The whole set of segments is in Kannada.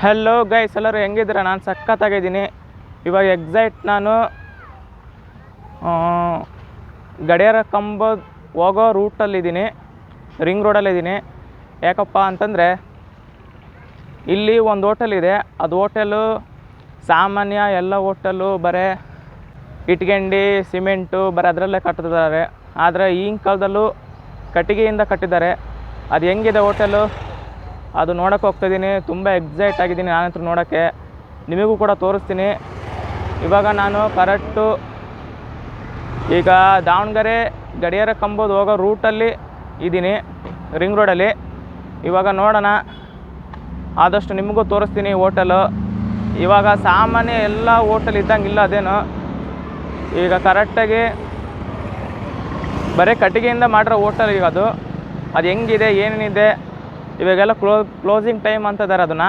ಹಲೋ ಗೈಸ್ ಎಲ್ಲರೂ ಹೆಂಗಿದ್ದೀರ? ನಾನು ಸಕ್ಕತ್ತಾಗಿದ್ದೀನಿ ಇವಾಗ ಎಕ್ಸೈಟ್ ನಾನು ಗಡಿಯಾರ ಕಂಬ ಹೋಗೋ ರೂಟಲ್ಲಿದ್ದೀನಿ ರಿಂಗ್ ರೋಡಲ್ಲಿದ್ದೀನಿ ಯಾಕಪ್ಪ ಅಂತಂದರೆ, ಇಲ್ಲಿ ಒಂದು ಹೋಟೆಲ್ ಇದೆ. ಅದು ಹೋಟೆಲು ಸಾಮಾನ್ಯ ಎಲ್ಲ ಹೋಟೆಲು ಬರೀ ಇಟ್ಗೆಂಡಿ ಸಿಮೆಂಟು ಬರೀ ಅದರಲ್ಲೇ ಕಟ್ಟಿದ್ದಾರೆ. ಆದರೆ ಈಗಿನ ಕಾಲದಲ್ಲೂ ಕಟ್ಟಿಗೆಯಿಂದ ಕಟ್ಟಿದ್ದಾರೆ. ಅದು ಹೆಂಗಿದೆ ಹೋಟೆಲು ಅದು ನೋಡೋಕೆ ಹೋಗ್ತಾಯಿದ್ದೀನಿ ತುಂಬ ಎಕ್ಸೈಟ್ ಆಗಿದ್ದೀನಿ ನಾನಂತೂ ನೋಡೋಕ್ಕೆ. ನಿಮಗೂ ಕೂಡ ತೋರಿಸ್ತೀನಿ. ಇವಾಗ ನಾನು ಕರೆಕ್ಟು ಈಗ ದಾವಣಗೆರೆ ಗಡಿಯಾರ ಕಂಬದ ಹೋಗೋ ರೂಟಲ್ಲಿ ಇದ್ದೀನಿ ರಿಂಗ್ ರೋಡಲ್ಲಿ ಇವಾಗ ನೋಡೋಣ. ಆದಷ್ಟು ನಿಮಗೂ ತೋರಿಸ್ತೀನಿ ಹೋಟೆಲು ಇವಾಗ ಸಾಮಾನ್ಯ ಎಲ್ಲ ಹೋಟೆಲ್ ಇದ್ದಂಗಿಲ್ಲ ಅದೇನು. ಈಗ ಕರೆಕ್ಟಾಗಿ ಬರೀ ಕಟ್ಟಿಗೆಯಿಂದ ಮಾಡಿರೋ ಹೋಟೆಲ್ ಈಗ ಅದು. ಅದು ಹೆಂಗಿದೆ, ಏನೇನಿದೆ? ಇವಾಗೆಲ್ಲ ಕ್ಲೋ ಕ್ಲೋಸಿಂಗ್ ಟೈಮ್ ಅಂತ ಇದ್ದಾರೆ ಅದನ್ನು.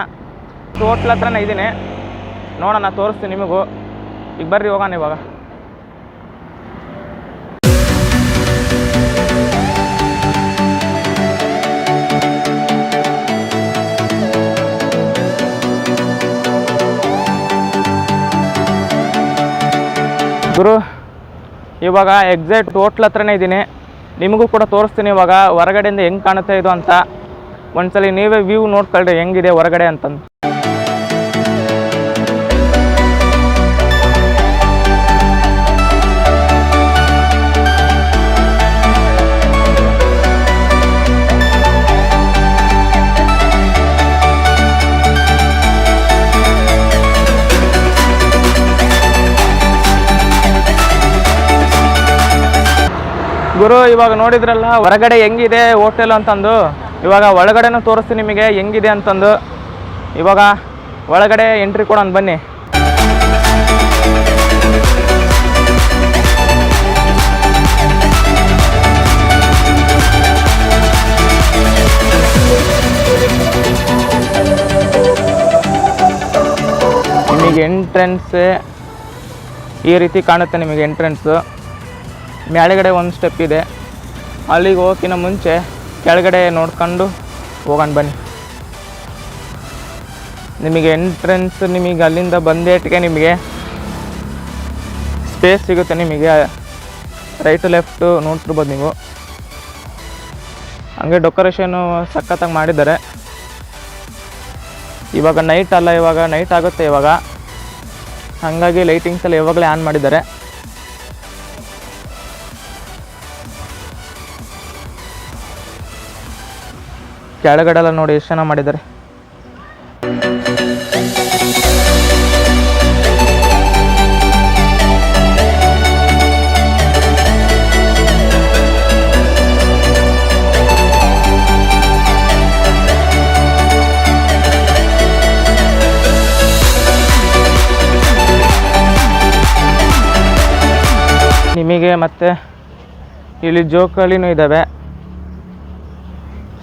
ಟೋಟ್ಲ್ ಹತ್ರನೇ ಇದ್ದೀನಿ. ನೋಡೋಣ, ತೋರಿಸ್ತೀನಿ ನಿಮಗೂ. ಈಗ ಬರ್ರಿ, ಹೋಗೋಣ ಇವಾಗ. ಗುರು, ಇವಾಗ ಎಕ್ಸಾಕ್ಟ್ ಹೋಟ್ಲ್ ಹತ್ರನೇ ಇದ್ದೀನಿ. ನಿಮಗೂ ಕೂಡ ತೋರಿಸ್ತೀನಿ ಇವಾಗ. ಹೊರಗಡೆಯಿಂದ ಹೆಂಗೆ ಕಾಣುತ್ತೆ ಇದು ಅಂತ. ಒಂದ್ಸಲಿ ನೀವೇ ವ್ಯೂ ನೋಡ್ಕೊಳ್ರಿ ಹೆಂಗಿದೆ ಹೊರಗಡೆ ಅಂತಂದು. ಗುರು ಇವಾಗ ನೋಡಿದ್ರಲ್ಲ ಹೊರಗಡೆ ಹೆಂಗಿದೆ ಹೋಟೆಲ್ ಅಂತಂದು? ಇವಾಗ ಒಳಗಡೆನೂ ತೋರಿಸ್ತೀನಿ ನಿಮಗೆ, ಹೆಂಗಿದೆ ಅಂತಂದು. ಇವಾಗ ಒಳಗಡೆ ಎಂಟ್ರಿ ಕೊಡೋಣ, ಬನ್ನಿ. ನಿಮಗೆ ಎಂಟ್ರೆನ್ಸ್ ಈ ರೀತಿ ಕಾಣುತ್ತೆ ನಿಮಗೆ ಎಂಟ್ರೆನ್ಸು ಮೇಲ್ಗಡೆ ಒಂದು ಸ್ಟೆಪ್ ಇದೆ. ಅಲ್ಲಿಗೆ ಹೋಗಿನ ಮುಂಚೆ ಕೆಳಗಡೆ ನೋಡ್ಕೊಂಡು ಹೋಗೋಣ ಬನ್ನಿ. ನಿಮಗೆ ಎಂಟ್ರೆನ್ಸ್ ನಿಮಗೆ ಅಲ್ಲಿಂದ ಬಂದೇಟಿಗೆ ನಿಮಗೆ ಸ್ಪೇಸ್ ಸಿಗುತ್ತೆ ನಿಮಗೆ. ರೈಟು ಲೆಫ್ಟು ನೋಡ್ತಿರ್ಬೋದು ನೀವು. ಹಂಗೆ ಡೆಕೋರೇಷನು ಸಖತ್ತಾಗಿ ಮಾಡಿದ್ದಾರೆ. ಇವಾಗ ನೈಟ್ ಅಲ್ಲ, ಇವಾಗ ನೈಟ್ ಆಗುತ್ತೆ ಇವಾಗ. ಹಾಗಾಗಿ ಲೈಟಿಂಗ್ಸ್ ಎಲ್ಲ ಯಾವಾಗಲೇ ಆನ್ ಮಾಡಿದ್ದಾರೆ. ಕೆಳಗಡೆಲ್ಲ ನೋಡಿ ಎಷ್ಟು ಚೆನ್ನಾಗಿ ಮಾಡಿದ್ದಾರೆ. ನಿಮಗೆ ಮತ್ತೆ ಇಲ್ಲಿ ಜೋಕಾಲಿನೂ ಇದ್ದಾವೆ.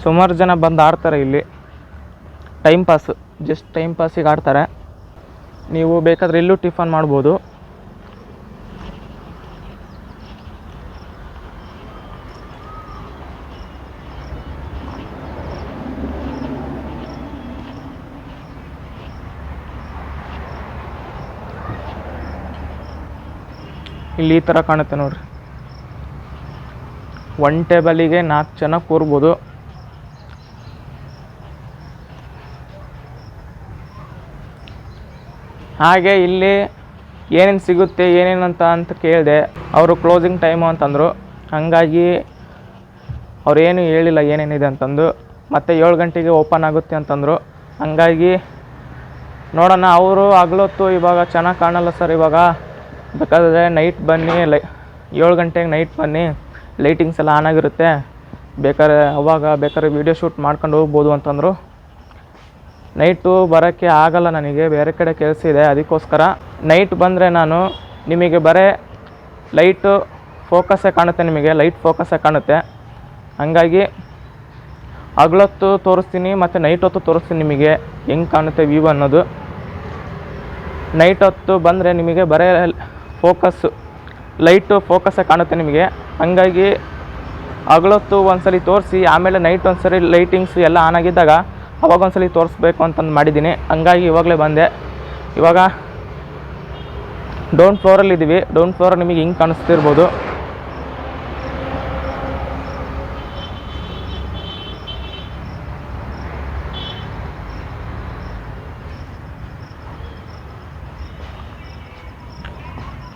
ಸುಮಾರು ಜನ ಬಂದು ಆಡ್ತಾರೆ ಇಲ್ಲಿ. ಟೈಮ್ ಪಾಸ್ ಜಸ್ಟ್ ಟೈಮ್ ಪಾಸಿಗೆ ಆಡ್ತಾರೆ. ನೀವು ಬೇಕಾದರೆ ಇಲ್ಲೂ ಟಿಫನ್ ಮಾಡ್ಬೋದು. ಇಲ್ಲಿ ಈ ಥರ ಕಾಣುತ್ತೆ ನೋಡ್ರಿ. ಒನ್ ಟೇಬಲಿಗೆ ನಾಲ್ಕು ಜನ ಕೂರ್ಬೋದು. ಹಾಗೆ ಇಲ್ಲಿ ಏನೇನು ಸಿಗುತ್ತೆ, ಏನೇನು ಅಂತ ಅಂತ ಕೇಳಿದೆ. ಅವರು ಕ್ಲೋಸಿಂಗ್ ಟೈಮು ಅಂತಂದರು. ಹಾಗಾಗಿ ಅವ್ರೇನು ಹೇಳಿಲ್ಲ ಏನೇನಿದೆ ಅಂತಂದು. ಮತ್ತು ಏಳು ಗಂಟೆಗೆ ಓಪನ್ ಆಗುತ್ತೆ ಅಂತಂದರು. ಹಾಗಾಗಿ ನೋಡೋಣ, ಅವರು ಹಗ್ಲೊತ್ತು ಇವಾಗ ಚೆನ್ನಾಗಿ ಕಾಣಲ್ಲ ಸರ್ ಇವಾಗ. ಬೇಕಾದರೆ ನೈಟ್ ಬನ್ನಿ, ಲೈ, ಏಳು ಗಂಟೆಗೆ ನೈಟ್ ಬನ್ನಿ. ಲೈಟಿಂಗ್ಸ್ ಎಲ್ಲ ಆನ್ ಆಗಿರುತ್ತೆ. ಬೇಕಾದ್ರೆ ಅವಾಗ ಬೇಕಾದ್ರೆ ವೀಡಿಯೋ ಶೂಟ್ ಮಾಡ್ಕೊಂಡು ಹೋಗ್ಬೋದು ಅಂತಂದರು. ನೈಟು ಬರೋಕ್ಕೆ ಆಗಲ್ಲ ನನಗೆ, ಬೇರೆ ಕಡೆ ಕೆಲಸ ಇದೆ, ಅದಕ್ಕೋಸ್ಕರ ನೈಟ್ ಬಂದರೆ ನಾನು ನಿಮಗೆ ಬರೇ ಲೈಟು ಫೋಕಸ್ಸೇ ಕಾಣುತ್ತೆ ನಿಮಗೆ, ಲೈಟ್ ಫೋಕಸ್ಸೇ ಕಾಣುತ್ತೆ. ಹಾಗಾಗಿ ಹಗಲೊತ್ತು ತೋರಿಸ್ತೀನಿ ಮತ್ತು ನೈಟ್ ಹೊತ್ತು ತೋರಿಸ್ತೀನಿ ನಿಮಗೆ ಹೆಂಗೆ ಕಾಣುತ್ತೆ ವ್ಯೂ ಅನ್ನೋದು. ನೈಟ್ ಹೊತ್ತು ಬಂದರೆ ನಿಮಗೆ ಬರೇ ಫೋಕಸ್ಸು ಲೈಟು ಫೋಕಸ್ಸೇ ಕಾಣುತ್ತೆ ನಿಮಗೆ. ಹಂಗಾಗಿ ಹಗಲೊತ್ತು ಸಲ ತೋರಿಸಿ, ಆಮೇಲೆ ನೈಟ್ ಒಂದು ಸರಿ ಲೈಟಿಂಗ್ಸ್ ಎಲ್ಲ ಆನ್ ಆಗಿದ್ದಾಗ ಅವಾಗ ಒಂದ್ಸಲಿ ತೋರಿಸ್ಬೇಕು ಅಂತಂದು ಮಾಡಿದ್ದೀನಿ. ಹಂಗಾಗಿ ಇವಾಗಲೇ ಬಂದೆ. ಇವಾಗ ಡೌನ್ ಫ್ಲೋರಲ್ಲಿ ಇದ್ದೀವಿ ಡೌನ್ ಫ್ಲೋರ್ ನಿಮಗೆ ಹಿಂಗೆ ಕಾಣಿಸ್ತಿರ್ಬೋದು.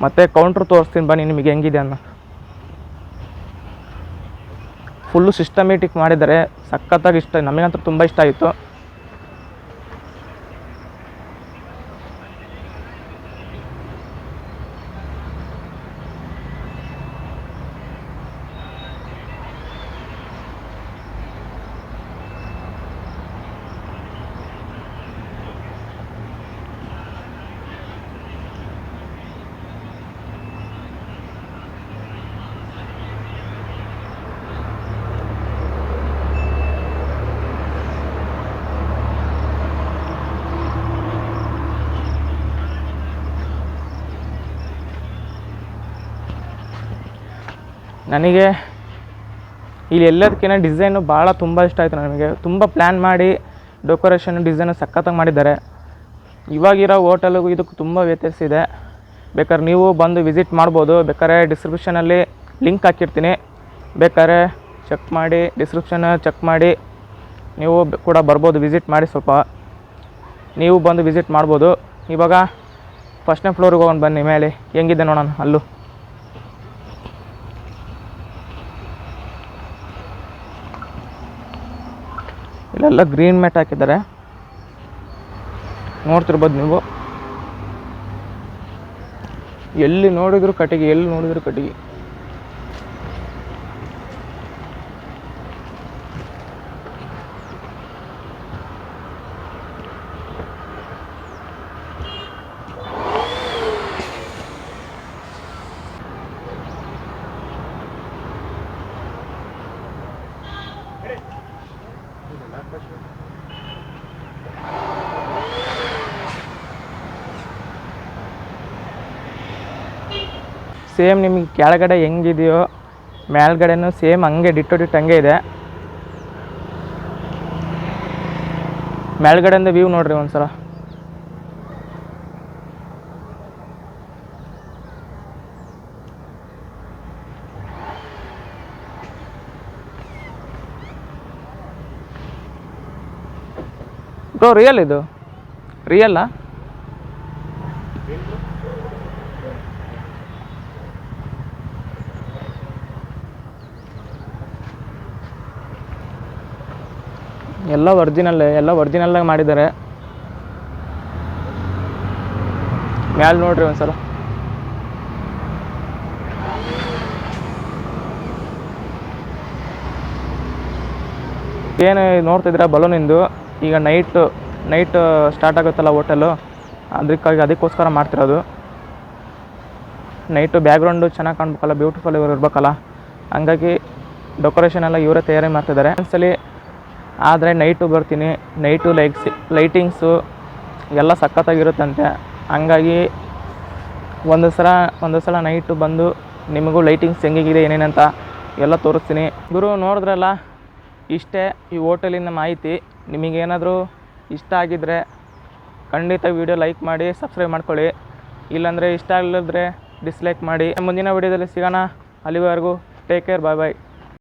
ಮತ್ತೆ ಕೌಂಟ್ರ್ ತೋರಿಸ್ತೀನಿ ಬನ್ನಿ, ನಿಮಗೆ ಹೆಂಗಿದೆ ಅನ್ನೋ. ಫುಲ್ಲು ಸಿಸ್ಟಮೆಟಿಕ್ ಮಾಡಿದ್ದಾರೆ ಸಖತ್ತಾಗಿ ಇಷ್ಟ ನಮಗಂತೂ ತುಂಬ ಇಷ್ಟ ಆಯಿತು. ನನಗೆ ಇಲ್ಲಿ ಎಲ್ಲದಕ್ಕಿಂತ ಡಿಸೈನು ಭಾಳ ತುಂಬ ಇಷ್ಟ ಆಯಿತು ನನಗೆ. ತುಂಬ ಪ್ಲ್ಯಾನ್ ಮಾಡಿ ಡೆಕೋರೇಷನ್ ಡಿಸೈನು ಸಖತ್ತಾಗಿ ಮಾಡಿದ್ದಾರೆ. ಇವಾಗಿರೋ ಹೋಟೆಲ್ಗೂ ಇದಕ್ಕೂ ತುಂಬ ವ್ಯತ್ಯಾಸ ಇದೆ. ಬೇಕಾದ್ರೆ ನೀವು ಬಂದು ವಿಸಿಟ್ ಮಾಡ್ಬೋದು. ಬೇಕಾದ್ರೆ ಡಿಸ್ಕ್ರಿಪ್ಷನಲ್ಲಿ ಲಿಂಕ್ ಹಾಕಿರ್ತೀನಿ. ಬೇಕಾದ್ರೆ ಚೆಕ್ ಮಾಡಿ ಡಿಸ್ಕ್ರಿಪ್ಷನ್ ಚೆಕ್ ಮಾಡಿ ನೀವು ಕೂಡ ಬರ್ಬೋದು ವಿಸಿಟ್ ಮಾಡಿ ಸ್ವಲ್ಪ. ನೀವು ಬಂದು ವಿಸಿಟ್ ಮಾಡ್ಬೋದು. ಇವಾಗ ಫಸ್ಟ್ನೇ ಫ್ಲೋರಿಗೆ ಹೋಗೋಣ ಬನ್ನಿ, ಮೇಲೆ. ಹೆಂಗಿದೆ ನೋಡೋಣ, ಅಲ್ಲೂ. ಇಲ್ಲೆಲ್ಲ ಗ್ರೀನ್ ಮ್ಯಾಟ್ ಹಾಕಿದ್ದಾರೆ. ನೋಡ್ತಿರ್ಬೋದು ನೀವು. ಎಲ್ಲಿ ನೋಡಿದ್ರು ಕಟ್ಟಿಗೆ ಎಲ್ಲಿ ನೋಡಿದ್ರು ಕಟ್ಟಿಗೆ. ಸೇಮ್ ನಿಮಗೆ ಕೆಳಗಡೆ ಹೆಂಗಿದೆಯೋ ಮೇಲ್ಗಡೆನೂ ಸೇಮ್ ಹಂಗೆ ಡಿಟ್ಟು ಡಿಟ್ಟು ಹಂಗೆ ಇದೆ. ಮೇಲ್ಗಡೆಯಿಂದ ವ್ಯೂ ನೋಡ್ರಿ ಒಂದ್ಸಲ. ಬ್ರೋ ರಿಯಲ್ ಇದು? ರಿಯಲ್ಲಾ ಎಲ್ಲ ಒರ್ಜಿನಲ್ ಎಲ್ಲ ಒರಿಜಿನಲ್ಲಾಗಿ ಮಾಡಿದ್ದಾರೆ. ಮ್ಯಾಲೆ ನೋಡ್ರಿ ಒಂದ್ಸಲ. ಏನು ನೋಡ್ತಿದ್ರೆ ಬಲೂನಿಂದು ಈಗ ನೈಟು ನೈಟ್ ಸ್ಟಾರ್ಟ್ ಆಗುತ್ತಲ್ಲ ಹೋಟೆಲು ಅದಕ್ಕಾಗಿ ಅದಕ್ಕೋಸ್ಕರ ಮಾಡ್ತಿರೋದು. ನೈಟು ಬ್ಯಾಕ್ಗ್ರೌಂಡು ಚೆನ್ನಾಗಿ ಕಾಣ್ಬೇಕಲ್ಲ ಬ್ಯೂಟಿಫುಲ್ ಇವ್ರು ಇರ್ಬೇಕಲ್ಲ. ಹಂಗಾಗಿ ಡೆಕೋರೇಷನ್ ಎಲ್ಲ ಇವರೇ ತಯಾರಿ ಮಾಡ್ತಿದ್ದಾರೆ. ಒಂದ್ಸಲಿ ಆದರೆ ನೈಟು ಬರ್ತೀನಿ ನೈಟು ಲೈಟ್ಸ್ ಲೈಟಿಂಗ್ಸು ಎಲ್ಲ ಸಖತ್ತಾಗಿರುತ್ತಂತೆ. ಹಂಗಾಗಿ ಒಂದು ಸಲ ಒಂದು ಸಲ ನೈಟು ಬಂದು ನಿಮಗೂ ಲೈಟಿಂಗ್ಸ್ ಹೆಂಗಿದೆ ಏನೇನಂತ ಎಲ್ಲ ತೋರಿಸ್ತೀನಿ. ಗುರು, ನೋಡಿದ್ರಲ್ಲ, ಇಷ್ಟೇ ಈ ಹೋಟೆಲಿನ ಮಾಹಿತಿ. ನಿಮಗೇನಾದರೂ ಇಷ್ಟ ಆಗಿದ್ದರೆ ಖಂಡಿತ ವೀಡಿಯೋ ಲೈಕ್ ಮಾಡಿ ಸಬ್ಸ್ಕ್ರೈಬ್ ಮಾಡ್ಕೊಳ್ಳಿ. ಇಲ್ಲಾಂದರೆ ಇಷ್ಟ ಆಗಿಲ್ಲದ್ರೆ ಡಿಸ್ಲೈಕ್ ಮಾಡಿ. ಮುಂದಿನ ವೀಡಿಯೋದಲ್ಲಿ ಸಿಗೋಣ. ಅಲ್ಲಿವರೆಗೂ ಟೇಕ್ ಕೇರ್ ಬಾಯ್ ಬಾಯ್